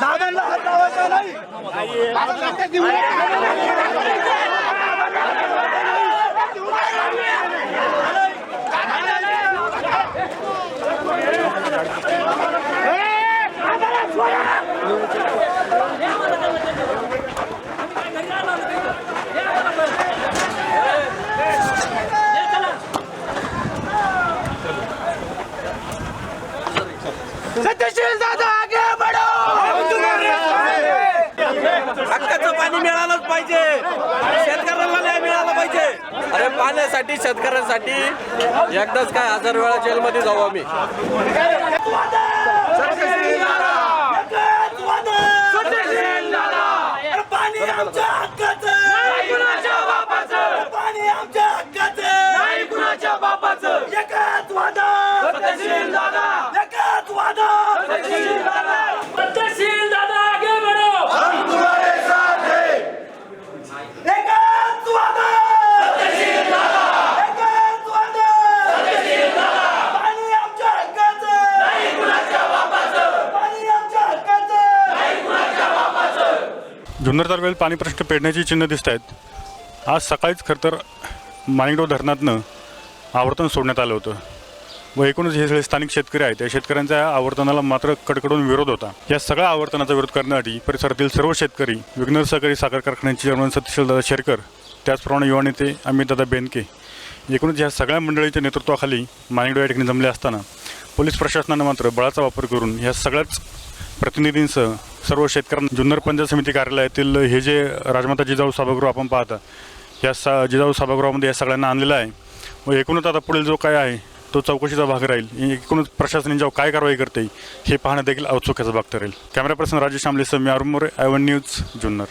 दादांना हात लावायचा नाही सत्यशील दादा आगे बढो हक्काचं पाणी मिळालंच पाहिजे शेतकऱ्यांना न्याय मिळाला पाहिजे अरे पाण्यासाठी शेतकऱ्यांसाठी एकदाच काय हजार वेळा जेलमध्ये जाऊ आम्ही पाणी आमच्या हक्काचं पाणी आमच्या हक्काचं नाही कुणाच्या बापाचं एकच वादा जुन्नर तालुक्यात पाणी प्रश्न पेडण्याची चिन्ह दिसत आहेत. आज सकाळीच खरं तर माणिकडो धरणातनं आवर्तन सोडण्यात आलं होतं. व एकूणच हे सगळे स्थानिक शेतकरी आहेत. त्या शेतकऱ्यांच्या आवर्तनाला मात्र कडकडून विरोध होता. या सगळ्या आवर्तनाचा विरोध करण्यासाठी परिसरातील सर्व शेतकरी विघ्नर सहकारी साखर कारखान्याचे चेअरमन सत्यशीलदादा शेरकर त्याचप्रमाणे युवा नेते अमितदादा बेनके एकूणच या सगळ्या मंडळीच्या नेतृत्वाखाली माणिकडो या ठिकाणी जमले असताना पोलीस प्रशासनानं मात्र बळाचा वापर करून या सगळ्याच प्रतिनिधींसह सर्व शेतकऱ्यांना जुन्नर पंचायत समिती कार्यालयातील हे जे राजमाता जिजाऊ सभागृह आपण पाहता या सा जिजाऊ सभागृहामध्ये या सगळ्यांना आणलेलं आहे. व एकूणच आता पुढील जो काय आहे तो चौकशीचा भाग राहील. एकूणच प्रशासन यांच्यावर काय कारवाई करते हे पाहणं देखील औत्सुक्याचा भाग ठरेल camera person Rajesh Amle me Arun I one news Junnar.